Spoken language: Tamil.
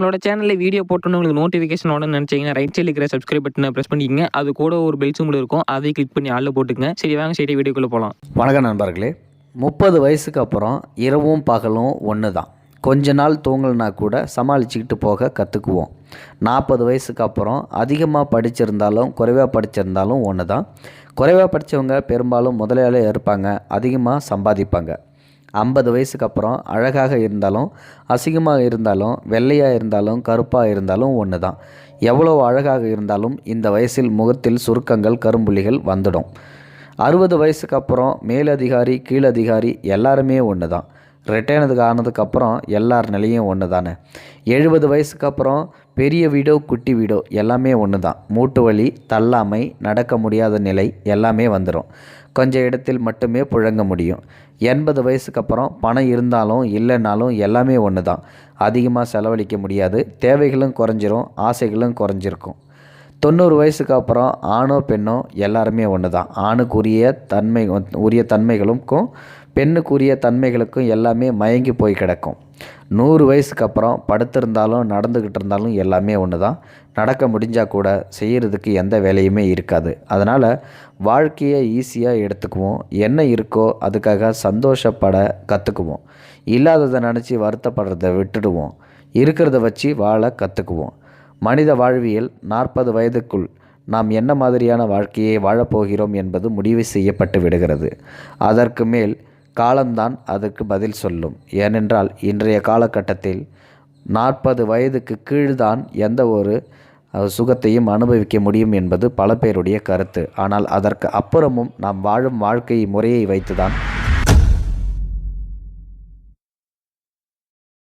நம்மளோட சேனலில் வீடியோ போட்டோன்னு உங்களுக்கு நோட்டிஃபிகேஷன் உடனே நினச்சிங்கன்னா ரைட் சைடில் இருக்கிற சப்ஸ்கிரைப் பட்டனை ப்ரெஸ் பண்ணிக்கங்க. அது கூட ஒரு பெல் சிம்பிள் இருக்கும். அதை கிளிக் பண்ணி ஆளில் போட்டுக்கங்க. சரி வாங்க சரி வீடியோக்குள்ளே போகலாம் வணக்கம் நண்பர்களே. முப்பது வயசுக்கு அப்புறம் இரவும் பகலும் ஒன்று தான் கொஞ்ச நாள் தூங்கலனா கூட சமாளிச்சுக்கிட்டு போக கற்றுக்குவோம் நாற்பது வயசுக்கு அப்புறம் அதிகமாக படிச்சிருந்தாலும் குறைவாக படிச்சிருந்தாலும் ஒன்று தான் குறைவாக படித்தவங்க பெரும்பாலும் முதலாளியாக இருப்பாங்க. அதிகமாக சம்பாதிப்பாங்க. ஐம்பது வயசுக்கு அப்புறம் அழகாக இருந்தாலும் அசிங்கமாக இருந்தாலும் வெள்ளையாக இருந்தாலும் கருப்பாக இருந்தாலும் ஒன்று தான் எவ்வளோ அழகாக இருந்தாலும் இந்த வயசில் முகத்தில் சுருக்கங்கள் கரும்புள்ளிகள் வந்துடும். அறுபது வயசுக்கு அப்புறம் மேலதிகாரி கீழதிகாரி எல்லாருமே ஒன்று தான் ரிட்டையர்னதுக்கு ஆனதுக்கப்புறம் எல்லார் நிலையும் ஒன்று தானே எழுபது வயசுக்கு அப்புறம் பெரிய வீடோ குட்டி வீடோ எல்லாமே ஒன்று தான் மூட்டு வலி தள்ளாமை நடக்க முடியாத நிலை எல்லாமே வந்துடும் கொஞ்சம் இடத்தில் மட்டுமே புழங்க முடியும். எண்பது வயசுக்கு அப்புறம் பணம் இருந்தாலும் இல்லைனாலும் எல்லாமே ஒன்று தான் அதிகமாக செலவழிக்க முடியாது. தேவைகளும் குறைஞ்சிரும் ஆசைகளும் குறைஞ்சிருக்கும். தொண்ணூறு வயசுக்கு அப்புறம் ஆணோ பெண்ணோ எல்லாருமே ஒன்று தான் ஆணுக்குரிய தன்மை உரிய தன்மைகளுக்கும் பெண்ணுக்குரிய தன்மைகளுக்கும் எல்லாமே மயங்கி போய் கிடக்கும். நூறு வயசுக்கு அப்புறம் படுத்திருந்தாலும் நடந்துக்கிட்டு இருந்தாலும் எல்லாமே ஒன்று தான் நடக்க முடிஞ்சால் கூட செய்கிறதுக்கு எந்த வேலையுமே இருக்காது. அதனால் வாழ்க்கையை ஈஸியாக எடுத்துக்குவோம். என்ன இருக்கோ அதுக்காக சந்தோஷப்பட கற்றுக்குவோம் இல்லாததை நினச்சி வருத்தப்படுறத விட்டுடுவோம். இருக்கிறத வச்சு வாழ கற்றுக்குவோம் மனித வாழ்வியல் நாற்பது வயதுக்குள் நாம் என்ன மாதிரியான வாழ்க்கையை வாழப்போகிறோம் என்பது முடிவு செய்யப்பட்டு விடுகிறது. அதற்கு மேல் காலம்தான் அதற்கு பதில் சொல்லும். ஏனென்றால் இன்றைய காலகட்டத்தில் நாற்பது வயதுக்கு கீழ்தான் எந்த ஒரு சுகத்தையும் அனுபவிக்க முடியும் என்பது பல பேருடைய கருத்து. ஆனால் அதற்கு அப்புறமும் நாம் வாழும் வாழ்க்கை முறையை வைத்துதான்